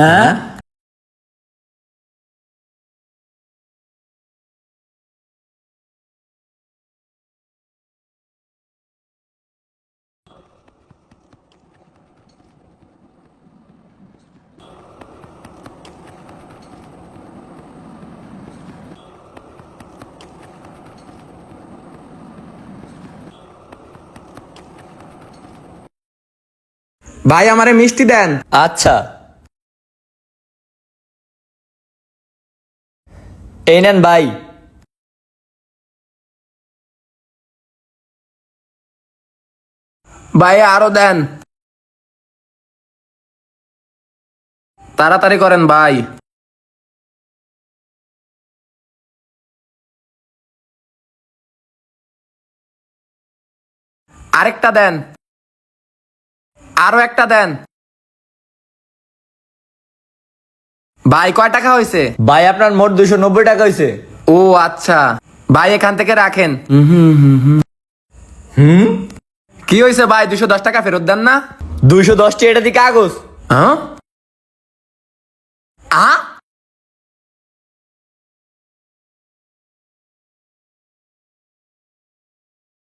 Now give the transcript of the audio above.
হ্যাঁ ভাই আমারে মিষ্টি দেন। আচ্ছা। এই নেন ভাই। ভাই আরও দেন। তাড়াতাড়ি করেন ভাই। আরেকটা দেন। আরও একটা দেন। ভাই কয় টাকা হয়েছে ভাই আপনার মোট দুশো নব্বই টাকা হয়েছে ও আচ্ছা। ভাই এখান থেকে রাখেন। হুম কি হয়েছে ভাই দুশো দশ টাকা ফেরত দেন না? দুইশো দশটি এটা দিকে কাগজ? হ্যাঁ? আ?